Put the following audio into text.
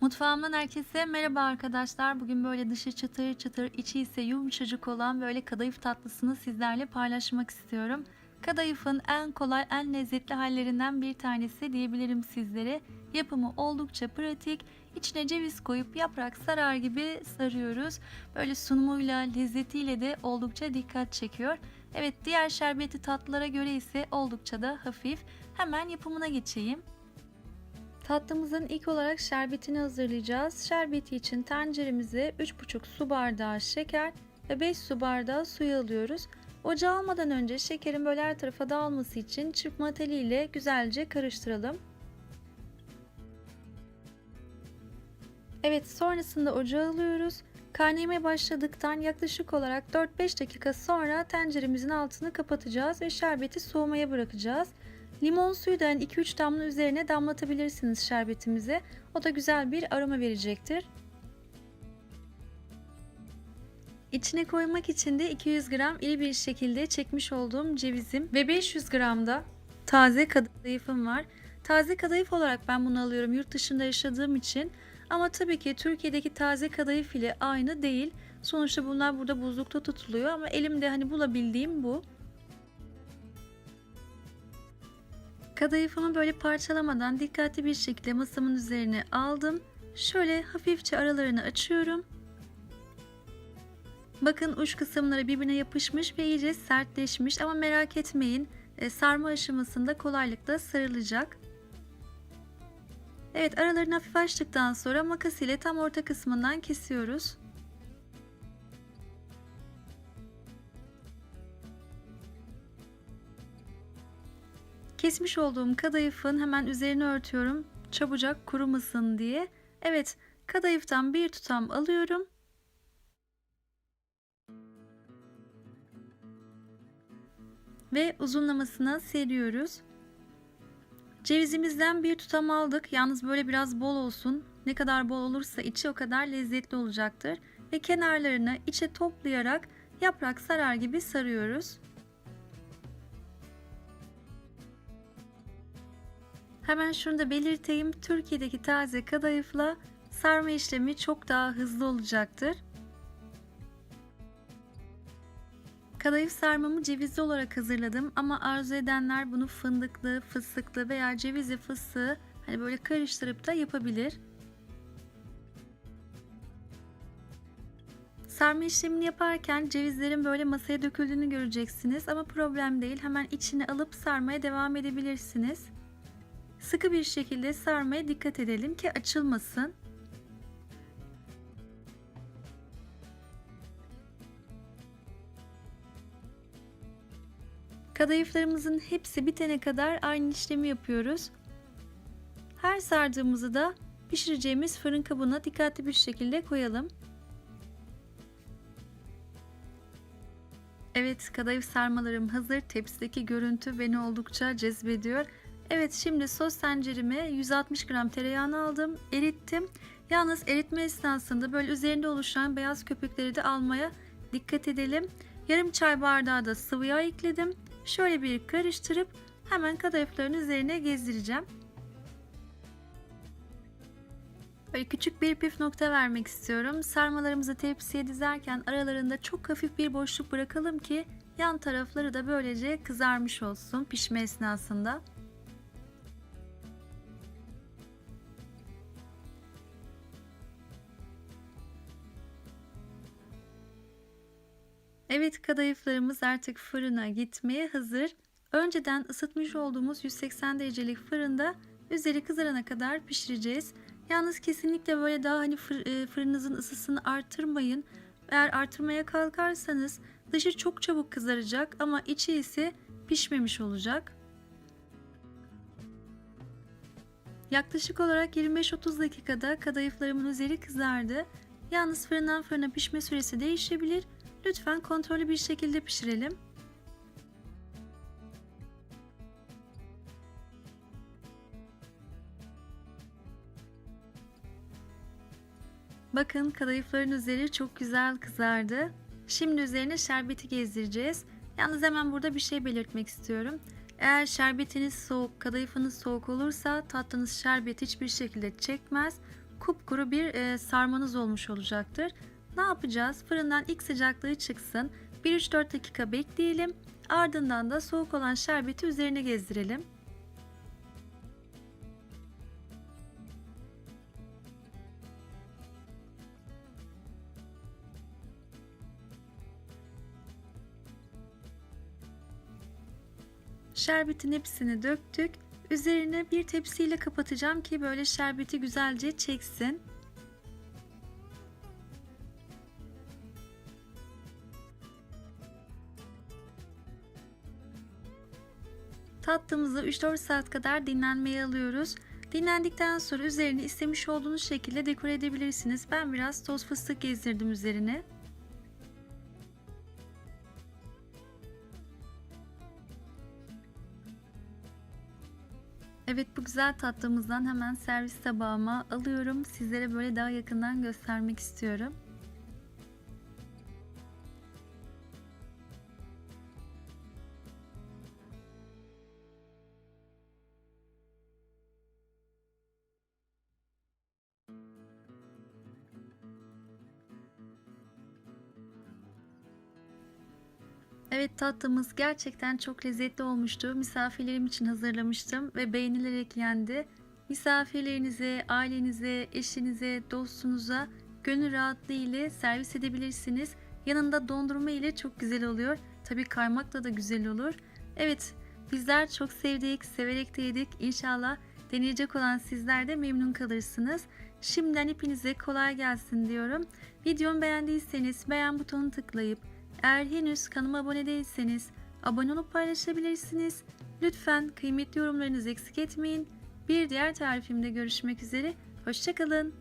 Mutfağımdan herkese merhaba arkadaşlar. Bugün böyle dışı çıtır çıtır, içi ise yumuşacık olan böyle kadayıf tatlısını sizlerle paylaşmak istiyorum. Kadayıfın en kolay, en lezzetli hallerinden bir tanesi diyebilirim sizlere. Yapımı oldukça pratik. İçine ceviz koyup yaprak sarar gibi sarıyoruz. Böyle sunumuyla, lezzetiyle de oldukça dikkat çekiyor. Evet, diğer şerbetli tatlılara göre ise oldukça da hafif. Hemen yapımına geçeyim. Tatlımızın ilk olarak şerbetini hazırlayacağız. Şerbeti için tenceremize 3,5 su bardağı şeker ve 5 su bardağı suyu alıyoruz. Ocağa almadan önce şekerin böyle her tarafa dağılması için çırpma teliyle güzelce karıştıralım. Evet sonrasında ocağa alıyoruz. Kaynamaya başladıktan yaklaşık olarak 4-5 dakika sonra tenceremizin altını kapatacağız ve şerbeti soğumaya bırakacağız. Limon suyu da 2-3 damla üzerine damlatabilirsiniz şerbetimize. O da güzel bir aroma verecektir. İçine koymak için de 200 gram iri bir şekilde çekmiş olduğum cevizim ve 500 gram da taze kadayıfım var. Taze kadayıf olarak ben bunu alıyorum yurt dışında yaşadığım için. Ama tabii ki Türkiye'deki taze kadayıf ile aynı değil. Sonuçta bunlar burada buzlukta tutuluyor ama elimde hani bulabildiğim bu. Kadayıfımı böyle parçalamadan dikkatli bir şekilde masamın üzerine aldım. Şöyle hafifçe aralarını açıyorum. Bakın uç kısımları birbirine yapışmış ve iyice sertleşmiş ama merak etmeyin sarma aşamasında kolaylıkla sarılacak. Evet aralarını hafif açtıktan sonra makas ile tam orta kısmından kesiyoruz. Kesmiş olduğum kadayıfın hemen üzerine örtüyorum. Çabucak kurumasın diye. Evet, kadayıftan bir tutam alıyorum. Ve uzunlamasına seriyoruz. Cevizimizden bir tutam aldık. Yalnız böyle biraz bol olsun. Ne kadar bol olursa içi o kadar lezzetli olacaktır. Ve kenarlarını içe toplayarak yaprak sarar gibi sarıyoruz. Hemen şunu da belirteyim. Türkiye'deki taze kadayıfla sarma işlemi çok daha hızlı olacaktır. Kadayıf sarmamı cevizli olarak hazırladım ama arzu edenler bunu fındıklı, fıstıklı veya cevizli fıstığı hani böyle karıştırıp da yapabilir. Sarma işlemini yaparken cevizlerin böyle masaya döküldüğünü göreceksiniz ama problem değil. Hemen içine alıp sarmaya devam edebilirsiniz. Sıkı bir şekilde sarmaya dikkat edelim ki açılmasın. Kadayıflarımızın hepsi bitene kadar aynı işlemi yapıyoruz. Her sardığımızı da pişireceğimiz fırın kabına dikkatli bir şekilde koyalım. Evet kadayıf sarmalarım hazır. Tepsideki görüntü beni oldukça cezbediyor. Evet şimdi sos tencereme 160 gram tereyağını aldım. Erittim. Yalnız eritme esnasında böyle üzerinde oluşan beyaz köpükleri de almaya dikkat edelim. Yarım çay bardağı da sıvı yağ ekledim. Şöyle bir karıştırıp hemen kadayıfların üzerine gezdireceğim. Böyle küçük bir püf nokta vermek istiyorum. Sarmalarımızı tepsiye dizerken aralarında çok hafif bir boşluk bırakalım ki yan tarafları da böylece kızarmış olsun pişme esnasında. Evet kadayıflarımız artık fırına gitmeye hazır. Önceden ısıtmış olduğumuz 180 derecelik fırında üzeri kızarana kadar pişireceğiz. Yalnız kesinlikle böyle daha hani fırınınızın ısısını artırmayın. Eğer artırmaya kalkarsanız dışı çok çabuk kızaracak ama içi ise pişmemiş olacak. Yaklaşık olarak 25-30 dakikada kadayıflarımın üzeri kızardı. Yalnız fırından fırına pişme süresi değişebilir. Lütfen kontrollü bir şekilde pişirelim. Bakın kadayıfların üzeri çok güzel kızardı. Şimdi üzerine şerbeti gezdireceğiz. Yalnız hemen burada bir şey belirtmek istiyorum. Eğer şerbetiniz soğuk, kadayıfınız soğuk olursa tatlınız şerbet hiçbir şekilde çekmez. kupkuru bir e, sarmanız olmuş olacaktır. Ne yapacağız? Fırından ilk sıcaklığı çıksın. 1-3-4 dakika bekleyelim. Ardından da soğuk olan şerbeti üzerine gezdirelim. Şerbetin hepsini döktük. Üzerine bir tepsiyle kapatacağım ki böyle şerbeti güzelce çeksin. Tatlımızı 3-4 saat kadar dinlenmeye alıyoruz. Dinlendikten sonra üzerini istemiş olduğunuz şekilde dekore edebilirsiniz. Ben biraz toz fıstık gezdirdim üzerine. Evet bu güzel tatlımızdan hemen servis tabağıma alıyorum. Sizlere böyle daha yakından göstermek istiyorum. Evet tatlımız gerçekten çok lezzetli olmuştu. Misafirlerim için hazırlamıştım ve beğenilerek yendi. Misafirlerinize, ailenize, eşinize, dostunuza gönül rahatlığı ile servis edebilirsiniz. Yanında dondurma ile çok güzel oluyor. Tabi kaymakla da güzel olur. Evet bizler çok sevdik, severek de yedik. İnşallah deneyecek olan sizler de memnun kalırsınız. Şimdiden hepinize kolay gelsin diyorum. Videomu beğendiyseniz beğen butonunu tıklayıp eğer henüz kanalıma abone değilseniz abone olup paylaşabilirsiniz. Lütfen kıymetli yorumlarınızı eksik etmeyin. Bir diğer tarifimde görüşmek üzere. Hoşçakalın.